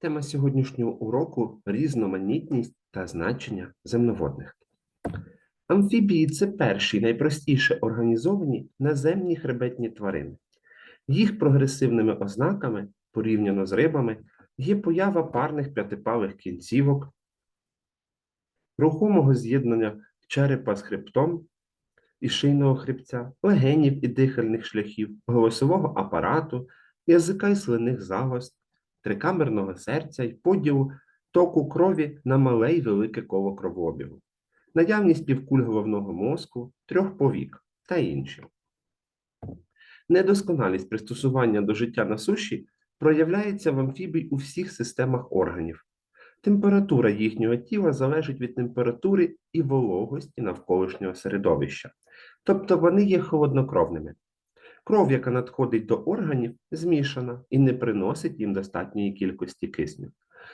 Тема сьогоднішнього уроку різноманітність та значення земноводних. Амфібії це перші найпростіше організовані наземні хребетні тварини. Їх прогресивними ознаками, порівняно з рибами, є поява парних п'ятипалих кінцівок, рухомого з'єднання черепа з хребтом і шийного хребця, легенів і дихальних шляхів, голосового апарату, язика і слинних залоз, трикамерного серця і поділу току крові на мале й велике коло кровообігу, наявність півкуль головного мозку, трьох повік та інші. Недосконалість пристосування до життя на суші проявляється в амфібій у всіх системах органів. Температура їхнього тіла залежить від температури і вологості навколишнього середовища, тобто вони є холоднокровними. Кров, яка надходить до органів, змішана і не приносить їм достатньої кількості кисню.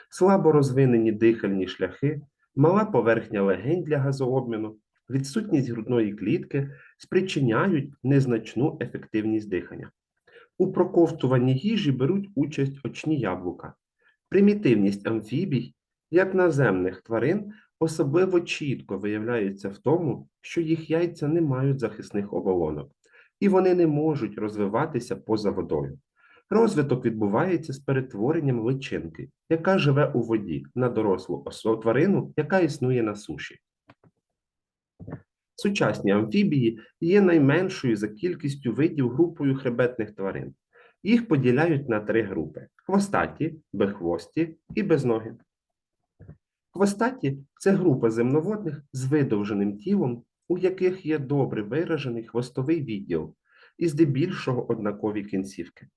Слабо розвинені дихальні шляхи, мала поверхня легень для газообміну, відсутність грудної клітки спричиняють незначну ефективність дихання. У проковтуванні їжі беруть участь очні яблука. Примітивність амфібій, як наземних тварин, особливо чітко виявляється в тому, що їх яйця не мають захисних оболонок, і вони не можуть розвиватися поза водою. Розвиток відбувається з перетворенням личинки, яка живе у воді на дорослу тварину, яка існує на суші. Сучасні амфібії є найменшою за кількістю видів групою хребетних тварин. Їх поділяють на три групи: хвостаті, безхвості і безногі. Хвостаті це група земноводних з видовженим тілом, у яких є добре виражений хвостовий відділ і здебільшого однакові кінцівки.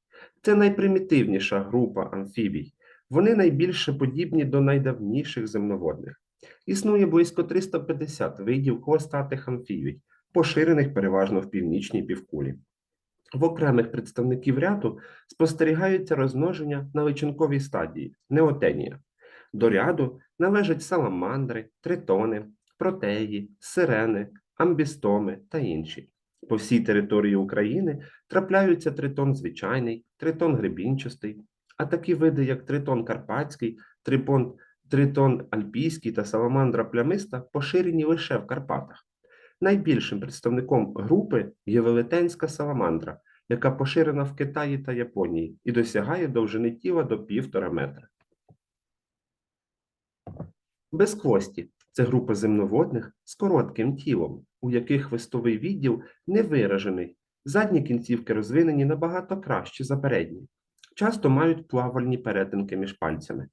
Це найпримітивніша група амфібій. Вони найбільше подібні до найдавніших земноводних. Існує близько 350 видів хвостатих амфібій, поширених переважно в північній півкулі. В окремих представників ряду спостерігається розмноження на личинковій стадії неотенія. До ряду належать саламандри, тритони, протеї, сирени, амбістоми та інші. По всій території України трапляються тритон звичайний, тритон гребінчастий, а такі види, як тритон карпатський, трипон, тритон альпійський та саламандра плямиста поширені лише в Карпатах. Найбільшим представником групи є велетенська саламандра, яка поширена в Китаї та Японії і досягає довжини тіла до півтора метра. Безхвості це група земноводних з коротким тілом, у яких хвостовий відділ не виражений, задні кінцівки розвинені набагато краще за передні, часто мають плавальні перетинки між пальцями.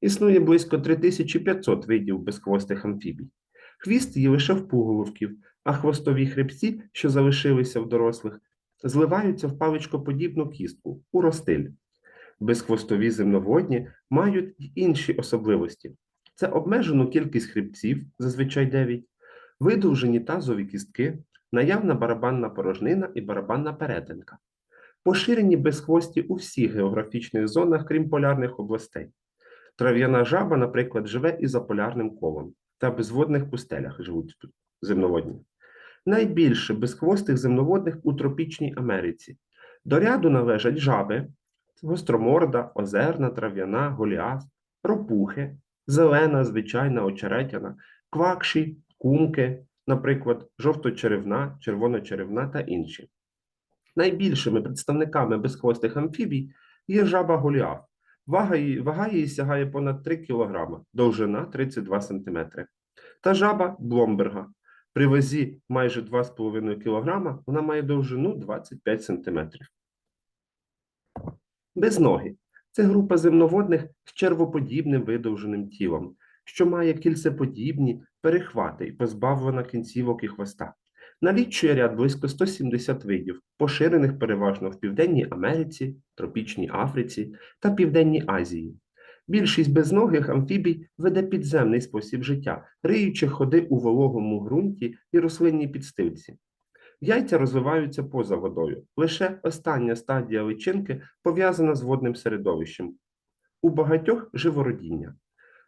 Існує близько 3500 видів безхвостих амфібій. Хвіст є лише в пуголовків, а хвостові хребці, що залишилися в дорослих, зливаються в паличкоподібну кістку у ростиль. Безхвостові земноводні мають й інші особливості. Це обмежену кількість хребців, зазвичай 9, видовжені тазові кістки, наявна барабанна порожнина і барабанна перетинка. Поширені безхвості у всіх географічних зонах, крім полярних областей. Трав'яна жаба, наприклад, живе і за полярним колом та безводних пустелях живуть земноводні. Найбільше безхвостих земноводних у тропічній Америці. До ряду належать жаби, гостроморда, озерна, трав'яна, голіас, ропухи, зелена, звичайна, очеретяна, квакші, кумки, наприклад, жовточеревна, червоночеревна та інші. Найбільшими представниками безхвостих амфібій є жаба голіаф. Вага її, вага її сягає понад 3 кг, довжина 32 см. Та жаба Бломберга. При вазі майже 2,5 кг вона має довжину 25 см. Безногі це група земноводних з червоподібним видовженим тілом, що має кільцеподібні перехвати і позбавлена кінцівок і хвоста. Налічує ряд близько 170 видів, поширених переважно в Південній Америці, Тропічній Африці та Південній Азії. Більшість безногих амфібій веде підземний спосіб життя, риючи ходи у вологому ґрунті і рослинній підстилці. Яйця розвиваються поза водою. Лише остання стадія личинки пов'язана з водним середовищем. У багатьох живородіння.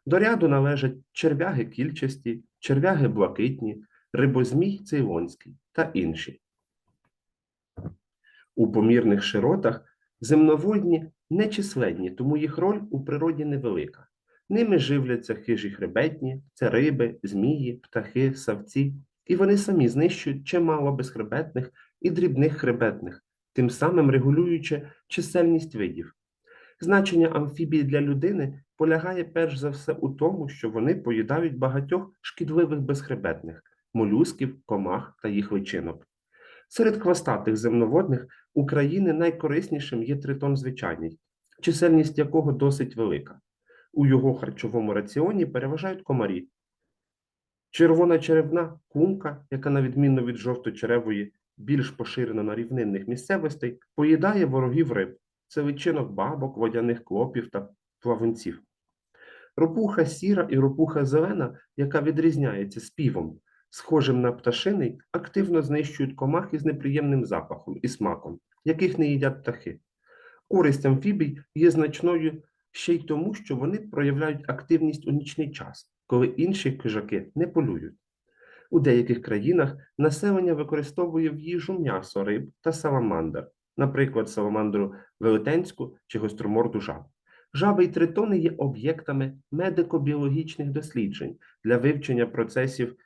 До ряду належать черв'яги кільчасті, черв'яги блакитні, рибозмій цейлонський та інші. У помірних широтах земноводні нечисленні, тому їх роль у природі невелика. Ними живляться хижі хребетні, це риби, змії, птахи, савці, і вони самі знищують чимало безхребетних і дрібних хребетних, тим самим регулюючи чисельність видів. Значення амфібій для людини полягає перш за все у тому, що вони поїдають багатьох шкідливих безхребетних молюсків, комах та їх личинок. Серед хвостатих земноводних України найкориснішим є тритон звичайний, чисельність якого досить велика. У його харчовому раціоні переважають комарі. Червона черевна кумка, яка, на відміну від жовточеревої, більш поширена на рівнинних місцевостей, поїдає ворогів риб. Це личинок бабок, водяних клопів та плавунців. Ропуха сіра і ропуха зелена, яка відрізняється співом, схожим на пташиний, активно знищують комах із неприємним запахом і смаком, яких не їдять птахи. Користь амфібій є значною ще й тому, що вони проявляють активність у нічний час, коли інші хижаки не полюють. У деяких країнах населення використовує в їжу м'ясо риб та саламандр, наприклад, саламандру велетенську чи гостроморду жаб. Жаби й тритони є об'єктами медико-біологічних досліджень для вивчення процесів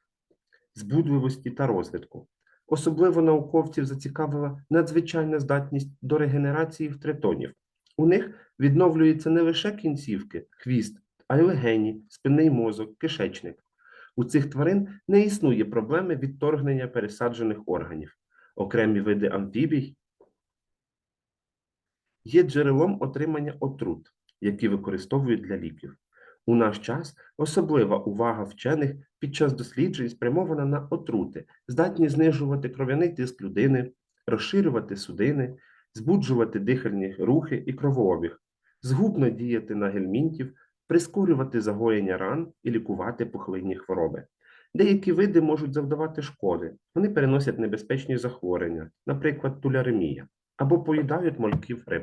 збудливості та розвитку. Особливо науковців зацікавила надзвичайна здатність до регенерації в тритонів. У них відновлюються не лише кінцівки, хвіст, а й легені, спинний мозок, кишечник. У цих тварин не існує проблеми відторгнення пересаджених органів. Окремі види амфібій є джерелом отримання отрут, які використовують для ліків. У наш час особлива увага вчених під час досліджень спрямована на отрути, здатні знижувати кров'яний тиск людини, розширювати судини, збуджувати дихальні рухи і кровообіг, згубно діяти на гельмінтів, прискорювати загоєння ран і лікувати пухлинні хвороби. Деякі види можуть завдавати шкоди, вони переносять небезпечні захворювання, наприклад, туляремія, або поїдають мольків риб.